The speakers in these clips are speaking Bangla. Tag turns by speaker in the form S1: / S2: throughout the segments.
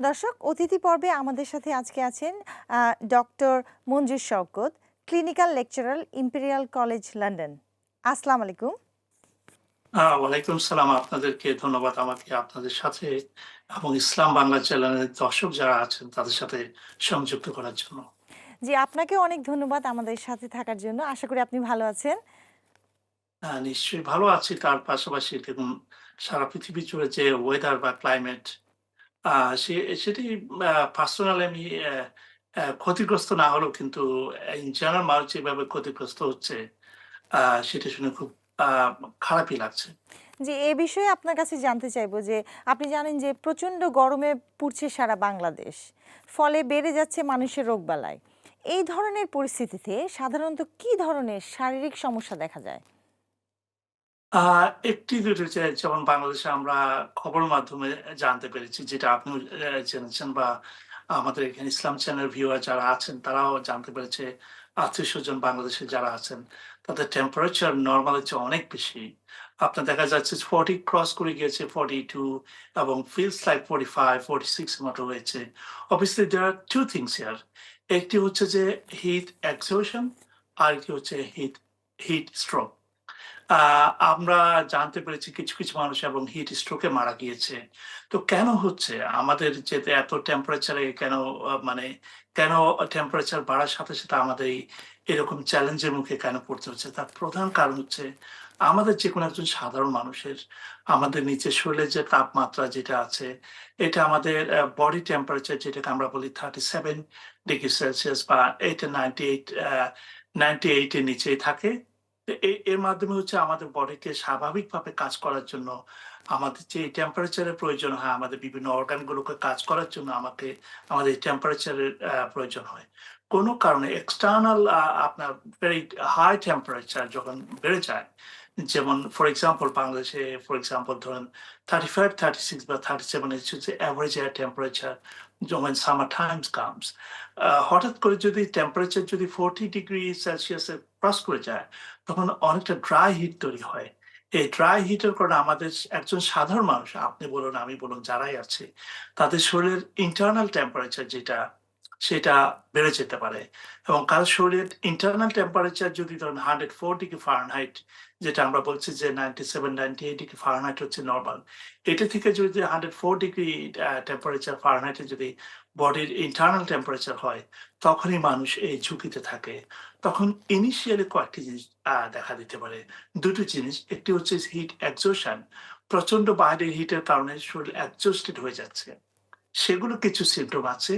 S1: দর্শক অতিথি পর্বে আমাদের সাথে আজকে আছেন doctor Manzur Shawkat clinical lecturer Imperial College London. আসসালামু আলাইকুম।
S2: ওয়ালাইকুম সালাম। আপনাদেরকে ধন্যবাদ আমাকে আপনাদের সাথে এবং ইসলাম বাংলা চ্যানেলের দর্শক যারা আছেন তাদের সাথে সংযুক্ত করার জন্য।
S1: জি আপনাকে অনেক ধন্যবাদ আমাদের সাথে থাকার জন্য। আশা করি আপনি ভালো আছেন।
S2: আহ, নিশ্চয়ই ভালো আছি। তার পাশাপাশি দেখুন সারা পৃথিবী জুড়ে যে ওয়েদার বা ক্লাইমেট সে, সেটি পার্সোনালি আমি ক্ষতিগ্রস্ত না হলেও কিন্তু ইন জেনারেল মানুষ যেভাবে ক্ষতিগ্রস্ত হচ্ছে সেটা শুনে খুব খারাপই লাগছে।
S1: যে এ বিষয়ে আপনার কাছে জানতে চাইব যে, আপনি জানেন যে প্রচণ্ড গরমে পুড়ছে সারা বাংলাদেশ, ফলে বেড়ে যাচ্ছে মানুষের রোগ রোগবালাই। এই ধরনের পরিস্থিতিতে সাধারণত কি ধরনের শারীরিক সমস্যা দেখা যায়?
S2: আহ, একটি দুটো যেমন বাংলাদেশে আমরা খবর মাধ্যমে জানতে পেরেছি, যেটা আপনিও জেনেছেন বা আমাদের এখানে ইসলাম চ্যানেল ভিউয়ার যারা আছেন, তারাও জানতে পেরেছে, আত্মীয় স্বজন বাংলাদেশে যারা আছেন, তাদের টেম্পারেচার নর্মালের চেয়ে অনেক বেশি। আপনার দেখা যাচ্ছে ফর্টি ক্রস করে গিয়েছে ফর্টি টু এবং feels like forty five forty six মতো হয়েছে। Obviously there are two things yeah একটি হচ্ছে যে হিট এক্সোশন আর একটি হচ্ছে হিট হিট স্ট্রোক আমরা জানতে পেরেছি কিছু কিছু মানুষ এবং হিট স্ট্রোকে মারা গিয়েছে। তো কেন হচ্ছে? আমাদের যে এত টেম্পারেচারে কেন মানে কেন টেম্পারেচার বাড়ার সাথে সাথে আমাদের এরকম চ্যালেঞ্জের মুখে কেন পড়তে হচ্ছে? তার প্রধান কারণ হচ্ছে আমাদের যে কোনো একজন সাধারণ মানুষের আমাদের নিচে শরীরের যে তাপমাত্রা যেটা আছে, এটা আমাদের বডি টেম্পারেচার যেটাকে আমরা বলি থার্টি সেভেন ডিগ্রি সেলসিয়াস বা এইটা নাইনটি এইট নাইনটি এইটের নিচেই থাকে। এর মাধ্যমে হচ্ছে আমাদের বডিকে স্বাভাবিকভাবে কাজ করার জন্য আমাদের যে টেম্পারেচারের প্রয়োজন হয়, আমাদের বিভিন্ন অর্গানগুলোকে কাজ করার জন্য আমাকে, আমাদের টেম্পারেচারের প্রয়োজন হয়। কোনো কারণে এক্সটার্নাল আপনার ভেরি হাই টেম্পারেচার যখন বেড়ে যায়, যেমন ফর এক্সাম্পল বাংলাদেশে ফর এক্সাম্পল ধরেন থার্টি ফাইভ থার্টি সিক্স বা থার্টি সেভেন হচ্ছে অ্যাভারেজ এয়ার টেম্পারেচার যখন সামার টাইমস কামস হঠাৎ করে যদি টেম্পারেচার যদি ফোরটি ডিগ্রি সেলসিয়াসে ক্রস করে যায়, তখন অনেকটা ড্রাই হিট তৈরি হয়। এই ড্রাই হিটের কারণে আমাদের একজন সাধারণ মানুষ, আপনি বলুন, আমি বলুন, যারাই আছে, তাদের শরীরের ইন্টারনাল টেম্পারেচার যেটা, সেটা বেড়ে যেতে পারে। এবং কারও শরীরের ইন্টারনাল টেম্পারেচার যদি ধরেন হান্ড্রেড ফোর ডিগ্রি ফারেনহাইট যেটা আমরা বলছি যে ninety seven ninety eight degree Fahrenheit হচ্ছে নর্মাল এটা থেকে যদি হান্ড্রেড ফোর ডিগ্রি টেম্পারেচার ফারেনহাইটে যদি বডির ইন্টারনাল টেম্পারেচার হয়, তখনই মানুষ এই ঝুঁকিতে থাকে। তখন ইনিশিয়ালি কয়েকটি জিনিস দেখা দিতে পারে। দুটো জিনিস, একটি হচ্ছে হিট এক্সোশন প্রচণ্ড বাইরের হিটের কারণে শরীর অ্যাডজাস্টেড হয়ে যাচ্ছে। সেগুলো কিছু সিমটম আছে।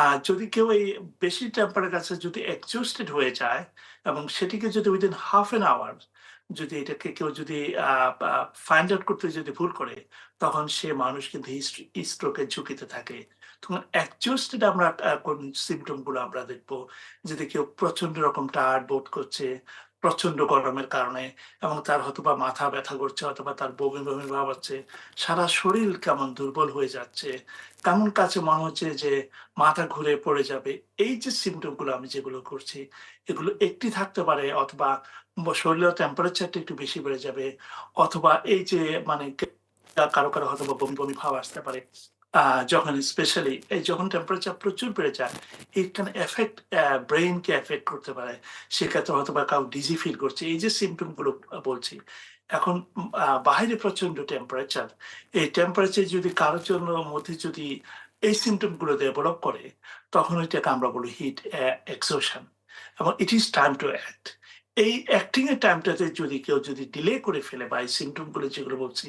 S2: আর যদি কেউ এই বেশি টেম্পারের কাছে যদি এক্সজস্টেড হয়ে যায় এবং সেটিকে যদি উইদিন হাফ এন আওয়ার যদি এটাকে কেউ যদি ফাইন্ড আউট করতে যদি ভুল করে, তখন সে মানুষ কিন্তু স্ট্রোকের ঝুঁকিতে থাকে। তখন অ্যাডজাস্টেড আমরা কোন আমরা দেখব। যদি কেউ প্রচণ্ড রকম করছে প্রচণ্ড গরমের কারণে এবং তার মাথা ব্যথা করছে অথবা তার বমি বমি ভাব হচ্ছে সারা শরীর কেমন দুর্বল হয়ে যাচ্ছে, কেমন কাছে মনে হচ্ছে যে মাথা ঘুরে পড়ে যাবে, এই যে সিমটমগুলো আমি যেগুলো করছি, এগুলো একটি থাকতে পারে অথবা শরীরের টেম্পারেচারটা একটু বেশি বেড়ে যাবে, অথবা এই যে মানে কারও কারও হয়তো বমি বমি ভাব আসতে পারে। যখন স্পেশালি এই যখন টেম্পারেচার প্রচুর বেড়ে যায় ইট ক্যান এফেক্ট ব্রেইনকে এফেক্ট করতে পারে। সেক্ষেত্রে হয়তো বা কাউ ডিজি ফিল করছে। এই যে সিমটমগুলো বলছি, এখন বাইরে প্রচণ্ড টেম্পারেচার এই টেম্পারেচার যদি কারোর জন্য মধ্যে যদি এই সিমটমগুলো ডেভেলপ করে, তখন এটাকে আমরা বলি হিট এক্সোশন এবং it is time to act এই অ্যাক্টিং এর টাইমটাতে যদি কেউ যদি ডিলে করে ফেলে বা এই সিমটমগুলো যেগুলো বলছি,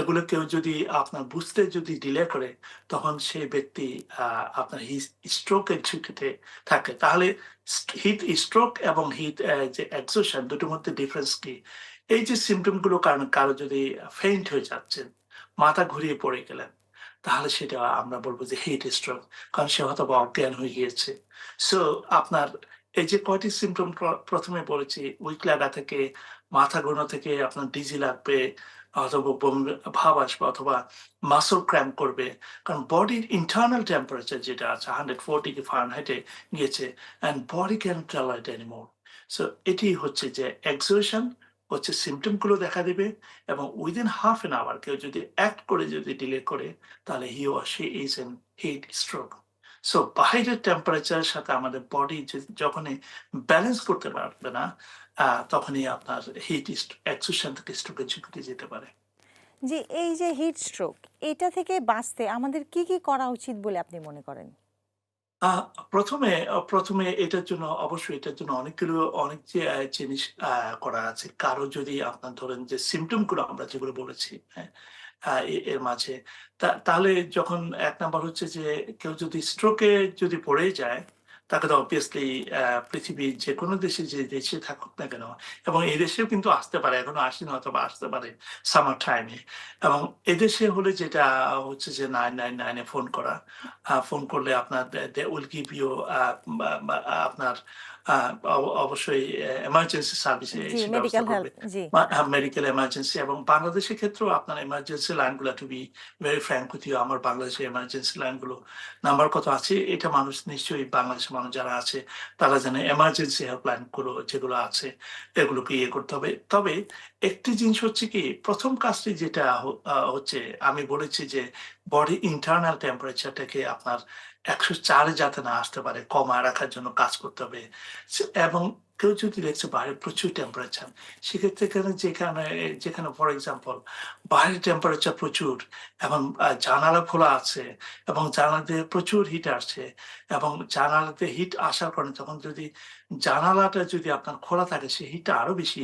S2: এগুলো কেউ যদি আপনার বুঝতে যদি ডিলে করে, তখন সেই ব্যক্তি আপনার স্ট্রোকের ঝুঁকিতে থাকে। তাহলে হিট স্ট্রোক এবং হিট যে এক্সোশন দুটোর মধ্যে ডিফারেন্স কি? এই যে সিমটমগুলো কারণ কারও যদি ফেইন্ট হয়ে যাচ্ছেন মাথা ঘুরিয়ে পড়ে গেলেন, তাহলে সেটা আমরা বলব যে হিট স্ট্রোক কারণ সে হয়তো অজ্ঞান হয়ে গিয়েছে। সো আপনার এই যে কয়টি সিমটম প্রথমে বলেছি উইক লাগা থেকে, মাথা ঘোরানো থেকে আপনার ডিজি লাগবে, অথবা ভাব আসবে, অথবা মাসল ক্র্যাম্প করবে, কারণ বডির ইন্টারনাল টেম্পারেচার যেটা আছে হান্ড্রেড ফোর ডিগ্রি ফারেনহাইটে গিয়েছে and body can tolerate anymore so এটি হচ্ছে যে এক্সোশন হচ্ছে symptom গুলো দেখা দিবে, এবং within হাফ an আওয়ার কেউ যদি act করে, যদি ডিলে করে, তাহলে or she is in heat stroke. So বাইরের টেম্পারেচারের সাথে আমাদের বডি যখনই ব্যালেন্স করতে পারবে না তখনই আপনার হিট এক্সুশন থেকে স্ট্রোকের ঝুঁকিতে যেতে পারে।
S1: যে এই যে হিট স্ট্রোক এটা থেকে বাঁচতে আমাদের কি কি করা উচিত বলে আপনি মনে করেন?
S2: প্রথমে প্রথমে এটার জন্য অবশ্যই এটার জন্য অনেকগুলো অনেক যে জিনিস আহ, করা আছে। কারও যদি আপনার ধরেন যে সিমটমগুলো আমরা যেগুলো বলেছি হ্যাঁ এর মাঝে। তাহলে যখন এক নাম্বার হচ্ছে যে, কেউ যদি স্ট্রোকে যদি পড়ে যায়, তাকে তো অবভিয়াসলি পৃথিবীর যে কোনো দেশে যে দেশে থাকুক না কেন, এবং এই দেশেও কিন্তু আসতে পারে, এখনও আসেনি, অথবা আসতে পারে সামার টাইমে এবং এদেশে হলে যেটা হচ্ছে যে নাইন নাইন নাইনে ফোন করা ফোন করলে আপনার উইল গিভ ইউ আপনার অবশ্যই এমার্জেন্সি সার্ভিসে
S1: মেডিকেল হেল্প জি।
S2: মেডিকেল এমার্জেন্সি এবং বাংলাদেশের ক্ষেত্রেও আপনার এমার্জেন্সি লাইনগুলো to be very frank with you আমার বাংলাদেশের এমার্জেন্সি লাইনগুলো নাম্বার কত আছে? এটা মানুষ নিশ্চয়ই বাংলাদেশের মানুষ যারা আছে তারা জানে এমার্জেন্সি হেল্পলাইনগুলো যেগুলো আছে এগুলোকে ইয়ে করতে হবে। তবে একটি জিনিস হচ্ছে কি প্রথম কাজটি যেটা হচ্ছে আমি বলেছি যে বডি ইন্টারনাল টেম্পারেচারটাকে আপনার একশো চারে যাতে না আসতে পারে, কমায় রাখার জন্য কাজ করতে হবে। এবং কেউ যদি দেখছে বাইরে প্রচুর টেম্পারেচার সেক্ষেত্রে যেখানে যেখানে ফর এক্সাম্পল বাইরের টেম্পারেচার প্রচুর এবং জানালা খোলা আছে এবং জানালাতে প্রচুর হিট আসছে এবং জানালাতে হিট আসার কারণে তখন যদি জানালাটা যদি আপনার খোলা থাকে সেই হিটটা আরও বেশি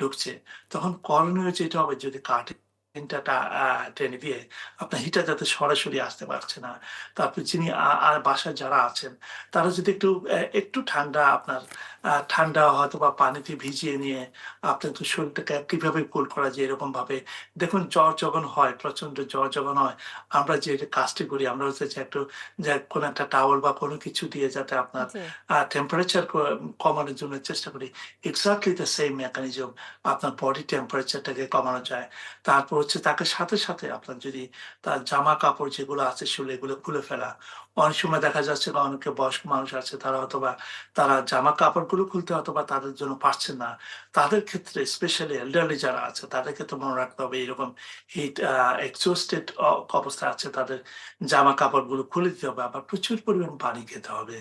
S2: ঢুকছে, তখন করণীয় যেটা হবে যদি কাঠে টা টেনে দিয়ে আপনার হিটার যাতে সরাসরি আসতে পারছে না। তারপর যিনি আর বাসায় যারা আছেন তারা যদি একটু একটু ঠান্ডা আপনার ঠান্ডা হয়তো বা পানিতে ভিজিয়ে নিয়ে আপনার তো শরীরটাকে কীভাবে কুল করা যায় এরকম ভাবে দেখুন জ্বর যখন হয় প্রচণ্ড জ্বর যখন হয় আমরা যে কাজটি করি আমরা হচ্ছে যে একটু যে কোনো একটা টাওয়াল বা কোনো কিছু দিয়ে যাতে আপনার টেম্পারেচার কমানোর জন্য চেষ্টা করি। এক্স্যাক্টলি দ্য সেম মেকানিজম আপনার বডি টেম্পারেচারটাকে কমানো যায়। তারপর হচ্ছে তাকে সাথে সাথে আপনার যদি তার জামা কাপড় যেগুলো আছে সেগুলো এগুলো খুলে ফেলা। অনেক সময় দেখা যাচ্ছে বা অনেকে বয়স্ক মানুষ আছে, তারা অথবা তারা জামা কাপড়গুলো খুলতে অথবা তাদের জন্য পারছে না। তাদের ক্ষেত্রে স্পেশালি এল্ডারলি যারা আছে, তাদের ক্ষেত্রে মনে রাখতে হবে এরকম হিট এক্সোস্টেড অবস্থা আছে, তাদের জামা কাপড়গুলো খুলে দিতে হবে। আবার প্রচুর পরিমাণ পানি খেতে হবে।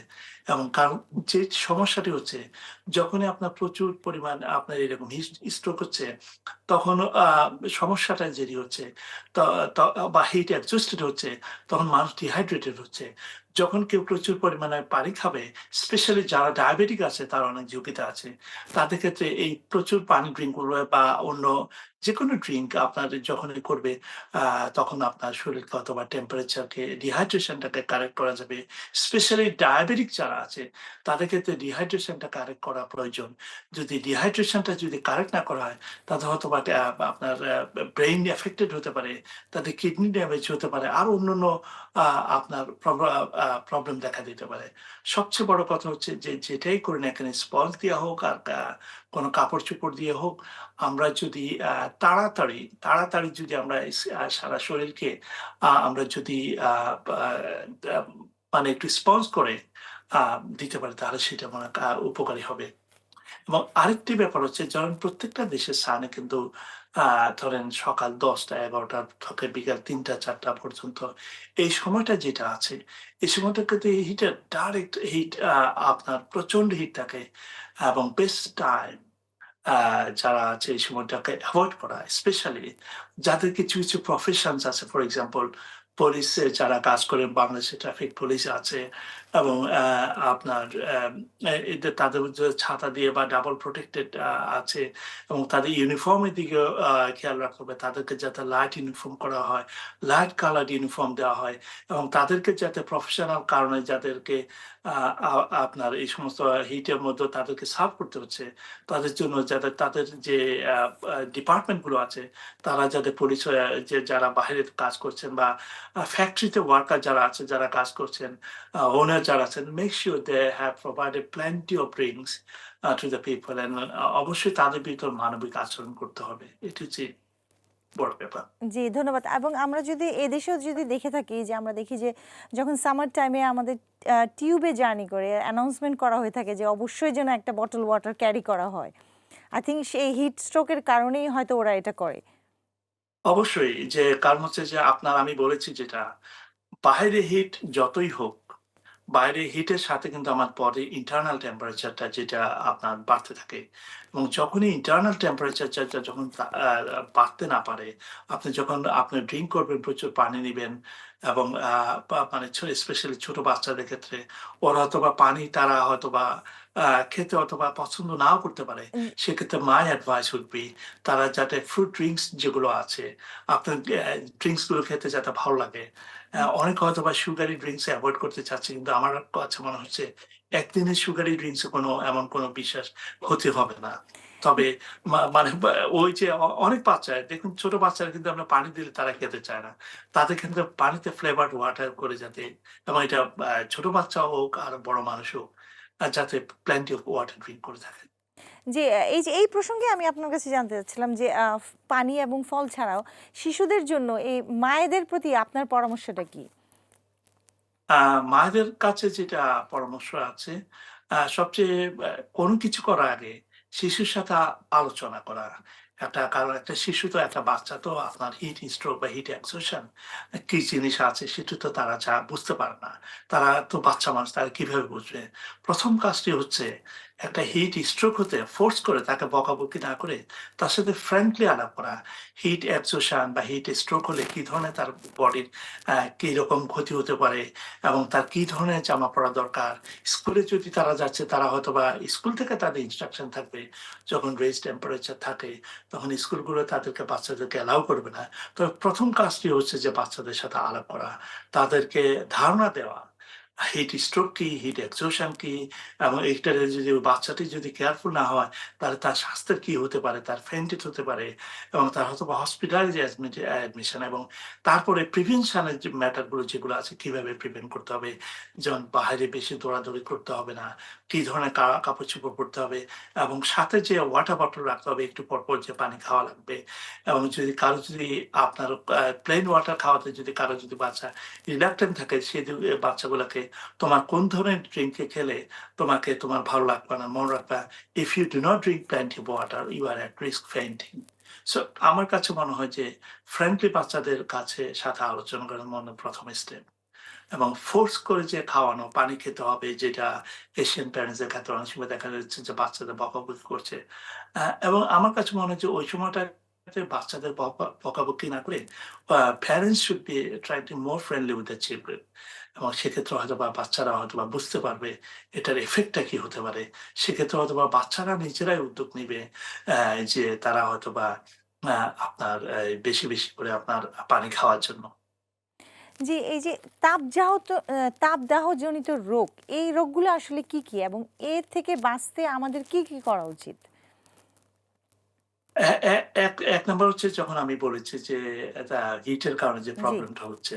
S2: এবং কারণ যে সমস্যাটি হচ্ছে, যখনই আপনার প্রচুর পরিমাণ আপনার এরকম স্ট্রোক হচ্ছে, তখন সমস্যাটা যেটি হচ্ছে বা হিট অ্যাডজাস্টেড হচ্ছে, তখন মানুষ ডিহাইড্রেটেড হচ্ছে। যখন কেউ প্রচুর পরিমাণে পানি খাবে স্পেশালি যারা ডায়াবেটিক আছে তারা অনেক ঝুঁকিতে আছে। তাদের ক্ষেত্রে এই প্রচুর পানি ড্রিঙ্ক করবে বা অন্য যে কোনো ড্রিঙ্ক আপনার যখনই করবে তখন আপনার শরীরকে অথবা টেম্পারেচারকে ডিহাইড্রেশনটাকে কারেক্ট করা যাবে। স্পেশালি ডায়াবেটিক যারা আছে তাদের ক্ষেত্রে ডিহাইড্রেশনটা কারেক্ট করা প্রয়োজন। যদি ডিহাইড্রেশনটা যদি কারেক্ট না করা হয় তাতে হয়তো বা আপনার ব্রেইন এফেক্টেড হতে পারে তাদের কিডনি ড্যামেজ হতে পারে আর অন্যান্য আহ, আপনার প্রবলেম দেখা দিতে পারে। সবচেয়ে বড় কথা হচ্ছে যে, যেটাই করি না এখানে স্পঞ্জ দেওয়া হোক আর কোনো কাপড় চোপড় দিয়ে হোক, আমরা যদি তাড়াতাড়ি তাড়াতাড়ি যদি আমরা সারা শরীরকে আমরা যদি মানে একটু স্পঞ্জ করে দিতে পারি, তাহলে সেটা মনে উপকারী হবে। এবং আরেকটি ব্যাপার হচ্ছে, যেমন প্রত্যেকটা দেশের সানে কিন্তু ধরেন সকাল দশটা, এগারোটা থেকে বিকাল তিনটা, চারটা পর্যন্ত। এই সময়টা যেটা আছে, এই সময়টা কিন্তু এই হিটের ডাইরেক্ট হিট আপনার প্রচণ্ড হিট থাকে এবং বেস্ট টাইম যারা আছে এই সময়টাকে অ্যাভয়েড করা স্পেশালি যাদের কিছু কিছু প্রফেশনস আছে। ফর এক্সাম্পল পুলিশে যারা কাজ করে, বাংলাদেশে ট্রাফিক পুলিশ আছে এবং আপনার তাদের ছাতা দিয়ে বা ডাবল প্রোটেক্টেড আছে এবং তাদের ইউনিফর্মের দিকে খেয়াল রাখতে হবে। তাদেরকে যাতে লাইট ইউনিফর্ম করা হয় লাইট কালার ইউনিফর্ম দেওয়া হয় এবং তাদেরকে যাতে প্রফেশনাল কারণে যাদেরকে আপনার এই সমস্ত হিটের মধ্যে তাদেরকে সার্ভ করতে হচ্ছে, তাদের জন্য যাতে তাদের যে ডিপার্টমেন্টগুলো আছে, তারা যাতে পরিচয়, যে যারা বাইরে কাজ করছেন বা ফ্যাক্টরিতে ওয়ার্কার যারা আছে, যারা কাজ করছেন ওনার যারা আছেন make sure they have provided plenty of drinks to the people অবশ্যই তাদের ভিতর মানবিক আচরণ করতে হবে। এটি হচ্ছে বড় ব্যাপার।
S1: জি ধন্যবাদ। এবং আমরা যদি এদেশেও যদি দেখে থাকি যে আমরা দেখি যে যখন সামার টাইমে আমাদের টিউবে জার্নি করে অ্যানাউন্সমেন্ট করা হয়ে থাকে যে অবশ্যই যেন একটা বটল ওয়াটার ক্যারি করা হয়। আই থিঙ্ক সেই হিট স্ট্রোকের কারণেই হয়তো ওরা এটা করে।
S2: অবশ্যই যে কারণ হচ্ছে যে আপনার আমি বলেছি যেটা বাইরে হিট যতই হোক বাইরে হিটের সাথে কিন্তু আমার বডি ইন্টারনাল টেম্পারেচারটা যেটা আপনার বাড়তে থাকে। এবং যখনই ইন্টারনাল টেম্পারেচারটা যখন বাড়তে না পারে, আপনি যখন, আপনি ড্রিঙ্ক করবেন, প্রচুর পানি নেবেন এবং মানে স্পেশালি ছোট বাচ্চাদের ক্ষেত্রে ওরা হয়তো বা পানি তারা হয়তো বা খেতে অথবা পছন্দ নাও করতে পারে। সেক্ষেত্রে মাই অ্যাডভাইস উঠবি তারা যাতে ফ্রুট ড্রিঙ্কস যেগুলো আছে আপনার ড্রিঙ্কসগুলো খেতে যাতে ভালো লাগে। অনেক হয়তো বা সুগারি ড্রিঙ্কস অ্যাভয়েড করতে চাচ্ছে কিন্তু আমার কাছে মনে হচ্ছে একদিনের সুগারি ড্রিঙ্কস কোনো এমন কোনো বিশ্বাস ক্ষতি হবে না। তবে মানে ওই যে অনেক বাচ্চা দেখুন ছোট বাচ্চারা কিন্তু আমরা পানি দিলে তারা খেতে চায় না। তাদের কিন্তু পানিতে ফ্লেভার্ড ওয়াটার করে যাতে এবং এটা ছোট বাচ্চা হোক আর বড় মানুষ হোক যাতে প্ল্যান্টি অফ ওয়াটার ড্রিঙ্ক করে থাকে।
S1: যে এই যে এই প্রসঙ্গে আমি আপনার কাছে জানতে চাচ্ছিলাম যে পানি এবং ফল ছাড়াও শিশুদের জন্য এই মায়েদের প্রতি আপনার পরামর্শটা কি?
S2: আহ, মায়েদের কাছে যেটা পরামর্শ আছে সবচেয়ে কোনো কিছু করার আগে শিশুর সাথে আলোচনা করা, একটা কারণ, একটা শিশু তো, একটা বাচ্চা তো, আপনার হিট স্ট্রোক বা হিট এক্সোশন কি জিনিস আছে সেটা তো তারা যা বুঝতে পারে না। তারা তো বাচ্চা মানুষ, তারা কীভাবে বুঝবে? প্রথম কাজটি হচ্ছে একটা হিট স্ট্রোক হতে ফোর্স করে তাকে বকাবকি না করে তার সাথে ফ্রেন্ডলি আলাপ করা। হিট এক্সোশন বা হিট স্ট্রোক হলে কি ধরনের তার বডির কি রকম ক্ষতি হতে পারে এবং তার কি ধরনের জামা পরা দরকার? স্কুলে যদি তারা যাচ্ছে, তারা হয়তো বা স্কুল থেকে তাদের ইনস্ট্রাকশন থাকবে। যখন রেজ টেম্পারেচার থাকে, তখন স্কুলগুলো তাদেরকে বাচ্চাদেরকে অ্যালাউ করবে না। তবে প্রথম কাজটি হচ্ছে যে বাচ্চাদের সাথে আলাপ করা, তাদেরকে ধারণা দেওয়া। হিট স্ট্রোক কি হিট এক্সোশন কি, এবং এইটার যদি বাচ্চাটি যদি কেয়ারফুল না হয়, তাহলে তার স্বাস্থ্যের কি হতে পারে, তার ফেন্টেড হতে পারে, এবং তার হয়তো হসপিটালে যে অ্যাডমিশন এবং তারপরে প্রিভেনশনের যে ম্যাটারগুলো যেগুলো আছে, কীভাবে প্রিভেন্ট করতে হবে, যেমন বাইরে বেশি দৌড়াদৌড়ি করতে হবে না, কি ধরনের কাপড় চোপড় পরতে হবে, এবং সাথে যে ওয়াটার বটল রাখতে হবে, একটু পর পর যে পানি খাওয়া লাগবে, এবং যদি কারও যদি আপনার প্লেন ওয়াটার খাওয়াতে যদি কারও যদি বাচ্চা রিলাক্টেন্ট থাকে সেই বাচ্চাগুলোকে তোমার কোন ধরনের ড্রিঙ্কে খেলে তোমাকে তোমার ভালো লাগবে না, মনে রাখবা if you do not drink plenty water you are at risk fainting so আমার কাছে মনে হয় যে ফ্রেন্ডলি বাচ্চাদের কাছে সাথে আলোচনা করার মনে প্রথম স্টেপ এবং ফোর্স করে যে খাওয়ানো, পানি খেতে হবে, যেটা এশিয়ান প্যারেন্টসদের ক্ষেত্রে অনেক সময় দেখা যাচ্ছে যে বাচ্চাদের বকাবকি করছে। এবং আমার কাছে মনে হয় যে ওই সময়টা বাচ্চাদের বকাবকি না করে parents should be try to more friendly with the children এবং সেক্ষেত্রে হয়তো বা বাচ্চারা হয়তো বা বুঝতে পারবে এটার এফেক্টটা কি হতে পারে। সেক্ষেত্রে হয়তো বা বাচ্চারা নিজেরাই উদ্যোগ নিবে যে তারা হয়তো বা আপনার বেশি বেশি করে আপনার পানি খাওয়ার জন্য।
S1: যে এই যে তাপদাহ তো- আহ, তাপদাহজনিত রোগ এই রোগগুলো আসলে কি কি? এবং এর থেকে বাঁচতে আমাদের কি কি করা উচিত?
S2: এক এক নম্বর হচ্ছে যখন আমি বলেছি যে হিটের কারণে যে প্রবলেমটা হচ্ছে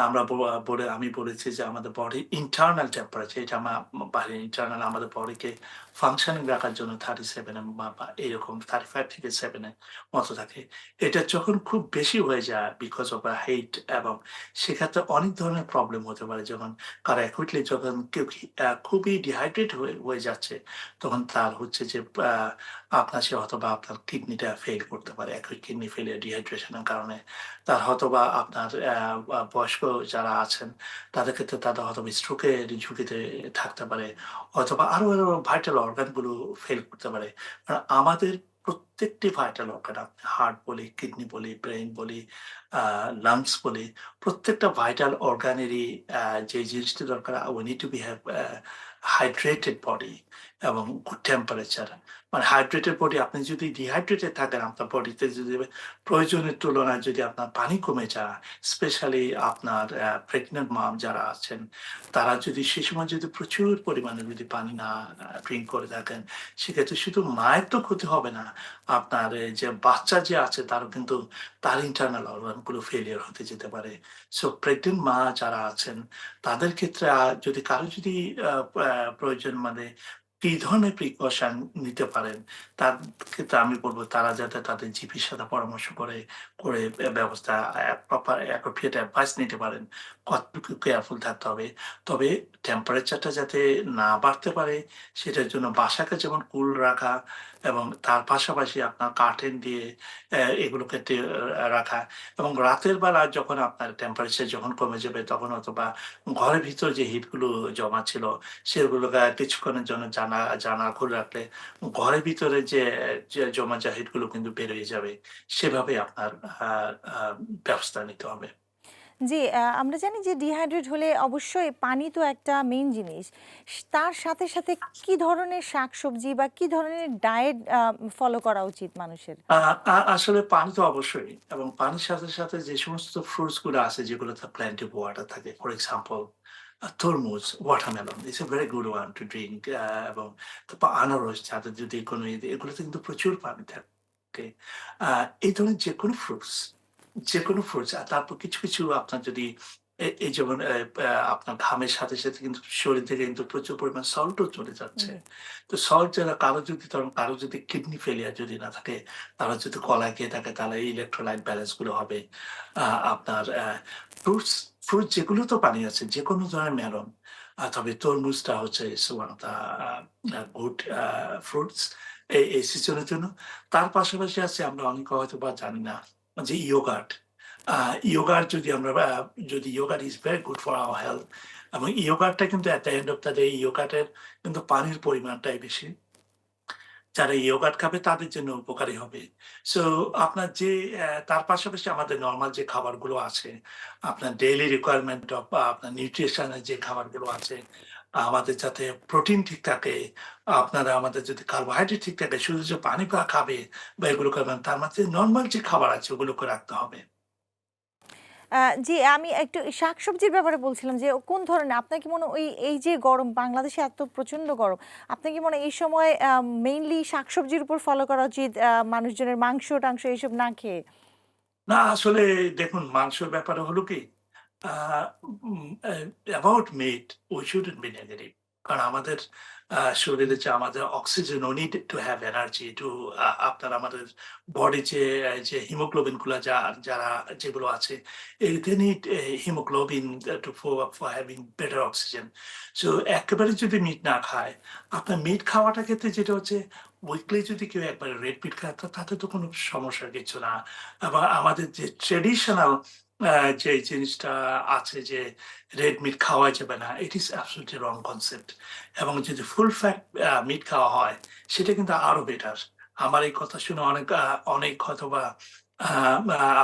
S2: আমরা বলে আমি বলেছি যে আমাদের বডি ইন্টারনাল টেম্পারেচার এটা আমার বাইরে ইন্টারনাল আমাদের বডিকে ফাংশনিং রাখার জন্য থার্টি সেভেন বা এরকম থার্টি ফাইভ থেকে সেভেনের মতো থাকে। এটা যখন খুব বেশি হয়ে যায় বিকজ অফ হাইট এবং সেক্ষেত্রে অনেক ধরনের প্রবলেম হতে পারে। যখন কারও অ্যাকুইটলি যখন কেউ খুবই ডিহাইড্রেট হয়ে হয়ে যাচ্ছে তখন তার হচ্ছে যে আহ, আপনার সে হয়তো বা আপনার কিডনিটা ফেল করতে পারে, একই কিডনি ফেলিয়ার ডিহাইড্রেশনের কারণে। তার হয়তো বা আপনার বয়স্ক যারা আছেন, তাদের ক্ষেত্রে তাদের হয়তো স্ট্রোকের ঝুঁকিতে থাকতে পারে। অথবা আরও আরও ভাইটাল অর্গানগুলো ফেল করতে পারে। কারণ আমাদের প্রত্যেকটি ভাইটাল অর্গান আপনি হার্ট বলি, কিডনি বলি ব্রেন বলি লাংস বলি, প্রত্যেকটা ভাইটাল অর্গানেরই যে জিনিসটি দরকার we need to be have hydrated body এবং গুড টেম্পারেচার মানে হাইড্রেটেড বডি আপনি যদি ডিহাইড্রেটেড থাকেন, আপনার বডিতে যদি প্রয়োজনের তুলনায় যদি আপনার পানি কমে যায় স্পেশালি আপনার প্রেগনেন্ট মাম যারা আছেন, তারা যদি সে সময় যদি প্রচুর পরিমাণে যদি পানি না ড্রিঙ্ক করে থাকেন, সেক্ষেত্রে শুধু মায়ের তো ক্ষতি হবে না, আপনার যে বাচ্চা যে আছে, তারও কিন্তু তার ইন্টারনাল অর্গানগুলো ফেলিয়ার হতে যেতে পারে। সো প্রেগনেন্ট মা যারা আছেন, তাদের ক্ষেত্রে যদি কারও যদি প্রয়োজন মানে কি ধরনের প্রিকশন নিতে পারেন। তার ক্ষেত্রে আমি বলব তারা যাতে তাদের জিপির সাথে পরামর্শ করে করে ব্যবস্থা প্রপার অ্যাপ্রোপ্রিয়েট অ্যাডভাইস নিতে পারেন। কতটুকু কেয়ারফুল থাকতে হবে। তবে টেম্পারেচারটা যাতে না বাড়তে পারে, সেটার জন্য বাসাকে যেমন কুল রাখা এবং তার পাশাপাশি আপনার কার্টেন দিয়ে এগুলোকে রাখা এবং রাতের বেলা যখন আপনার টেম্পারেচার যখন কমে যাবে তখন অথবা ঘরের ভিতর যে হিটগুলো জমা ছিল সেগুলোকে কিছুক্ষণের জন্য জানা জানা খুলে রাখলে ঘরের ভিতরে যে জমা যা হিটগুলো কিন্তু বের হয়ে যাবে সেভাবে আপনার ব্যবস্থা নিতে হবে।
S1: জি আমরা জানি যে ডিহাইড্রেট হলে অবশ্যই পানি তো একটা মেইন জিনিস। তার সাথে সাথে কি ধরনের শাকসবজি বা কি ধরনের ডায়েট ফলো করা উচিত মানুষের?
S2: আসলে পানি তো অবশ্যই এবং পানির সাথে সাথে যে সমস্ত ফ্রুটসগুলো আছে যেগুলোতে প্ল্যান্টি ওয়াটার থাকে ফর এক্সাম্পল তরমুজ watermelon it's a very good one to drink এবং তারপর আনারস যাদের যদি কোনো এগুলোতে কিন্তু প্রচুর পানি থাকে আহ, এই ধরনের যে কোনো ফ্রুটস যে কোনো ফ্রুটস তারপর কিছু কিছু আপনার যদি এই যেমন আপনার ঘামের সাথে সাথে কিন্তু শরীর থেকে কিন্তু প্রচুর পরিমাণ সল্টও চলে যাচ্ছে। তো সল্ট যারা কারও যদি ধরুন কারও যদি কিডনি ফেলিয়ার যদি না থাকে তারা যদি কলা খেয়ে থাকে তাহলে ইলেকট্রোলাইট ব্যালেন্সগুলো হবে। আহ, আপনার ফ্রুটস ফ্রুট যেগুলো তো পানি আছে যে কোনো ধরনের মেলন তবে তরমুজটা হচ্ছে one of the good fruits এই এই সিজনের জন্য। তার পাশাপাশি আছে আমরা অনেক হয়তো বা জানি না যে ইয়োগার্ট ইয়োগার্ট যদি আমরা যদি yogurt is very good for our health এবং ইয়োগার্টটা কিন্তু at the end of the day কিন্তু পানির পরিমাণটাই বেশি। যারা ইয়োগার্ট খাবে, তাদের জন্য উপকারী হবে। সো আপনার যে তার পাশাপাশি আমাদের নর্মাল যে খাবারগুলো আছে, আপনার ডেইলি রিকোয়ারমেন্ট অফ আপনার নিউট্রিশনের যে খাবারগুলো আছে আমাদের যাতে প্রোটিন ঠিক থাকে আপনারা আমাদের যদি কার্বোহাইড্রেট ঠিক থাকে শুধু যে পানি পা খাবে বা এগুলো খাবেন তার মধ্যে নর্মাল যে খাবার আছে ওগুলোকে রাখতে হবে।
S1: জি আমি একটু শাকসবজির ব্যাপারে বলছিলাম যে কোন ধরনের আপনার কি মনে হয় ওই এই যে গরম বাংলাদেশে এত প্রচণ্ড গরম আপনার কি মনে হয় এই সময় মেইনলি শাকসবজির উপর ফলো করা উচিত মানুষজনের মাংস টাংস এইসব না খেয়ে?
S2: না আসলে দেখুন মাংসের ব্যাপারে হলো কি about meat we shouldn't be negative কারণ আমাদের শরীরে যে আমাদের oxygen need to have energy to আপনার আমাদের বডি যে যে হিমোগ্লোবিনগুলা যা, যারা যেগুলো আছে এতে need hemoglobin to for having better oxygen so একেবারে যদি মিট না খায়, আপনার মিট খাওয়াটা ক্ষেত্রে যেটা হচ্ছে উইকলি যদি কেউ একবারে রেড মিট খায় তাতে তো কোনো সমস্যার কিছু না। আবার আমাদের যে ট্রেডিশনাল যে জিনিসটা আছে যে রেড মিট খাওয়া যাবে না ইট ইস অ্যাবসলিউটলি রং কনসেপ্ট এবং যদি ফুল ফ্যাট মিট খাওয়া হয়, সেটা কিন্তু আরও বেটার আমার এই কথা শুনে অনেক অনেক হয়তো বা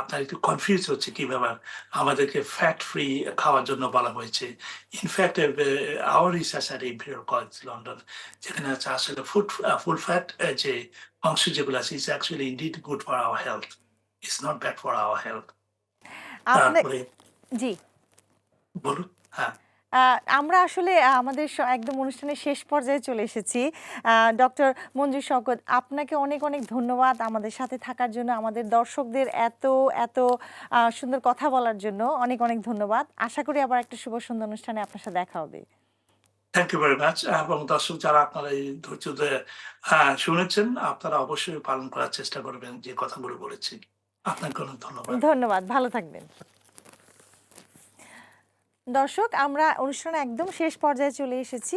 S2: আপনার একটু কনফিউজ হচ্ছে কীভাবে আমাদেরকে ফ্যাট ফ্রি খাওয়ার জন্য বলা হয়েছে। In fact our research at Imperial College London যেখানে আছে আসলে ফুড ফুল ফ্যাট যে অংশ যেগুলো আছে is actually indeed good for our health it's not bad for our health
S1: আপনি
S2: তারপরে
S1: জি।
S2: বলুন হ্যাঁ।
S1: আহ, আমরা আসলে আমাদের স- একদম অনুষ্ঠানের শেষ পর্যায়ে চলে এসেছি। ডক্টর মঞ্জু শওকত আপনাকে অনেক অনেক ধন্যবাদ আমাদের সাথে থাকার জন্য আমাদের দর্শকদের এত এত আহ, সুন্দর কথা বলার জন্য অনেক অনেক ধন্যবাদ। আশা করি আবার একটা শুভ সুন্দর অনুষ্ঠানে আপনার সাথে দেখা হবে।
S2: থ্যাংক ইউ ভেরি মাচ এবং দর্শক যারা আপনারা এই ধৈর্য ধরে আহ, শুনেছেন আপনারা অবশ্যই পালন করার চেষ্টা করবেন যে কথাগুলো বলেছি। আপনাকে অনেক ধন্যবাদ।
S1: ধন্যবাদ, ভালো থাকবেন। দর্শক, আমরা অনুষ্ঠান একদম শেষ পর্যায়ে চলে এসেছি।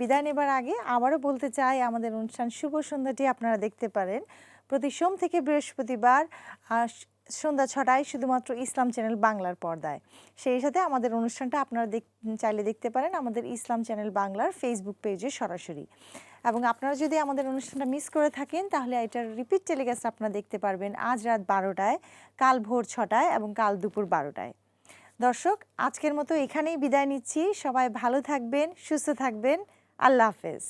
S1: বিদায় নেবার আগে আবারও বলতে চাই, আমাদের অনুষ্ঠান শুভ সন্ধ্যাটি আপনারা দেখতে পারেন। প্রতি সোম থেকে বৃহস্পতিবার সন্ধ্যা ছটায় শুধুমাত্র ইসলাম চ্যানেল বাংলার পর্দায়। সেই সাথে আমাদের অনুষ্ঠানটা আপনারা চাইলে দেখতে পারেন আমাদের ইসলাম চ্যানেল বাংলার ফেসবুক পেজে সরাসরি। এবং আপনারা যদি আমাদের অনুষ্ঠানটা মিস করে থাকেন, তাহলে এটার রিপিট টেলিকাস্ট আপনারা দেখতে পারবেন আজ রাত বারোটায়, কাল ভোর ছটায় এবং কাল দুপুর বারোটায়। দর্শক, আজকের মতো এখানেই বিদায় নিচ্ছি। সবাই ভালো থাকবেন, সুস্থ থাকবেন। আল্লাহ হাফেজ।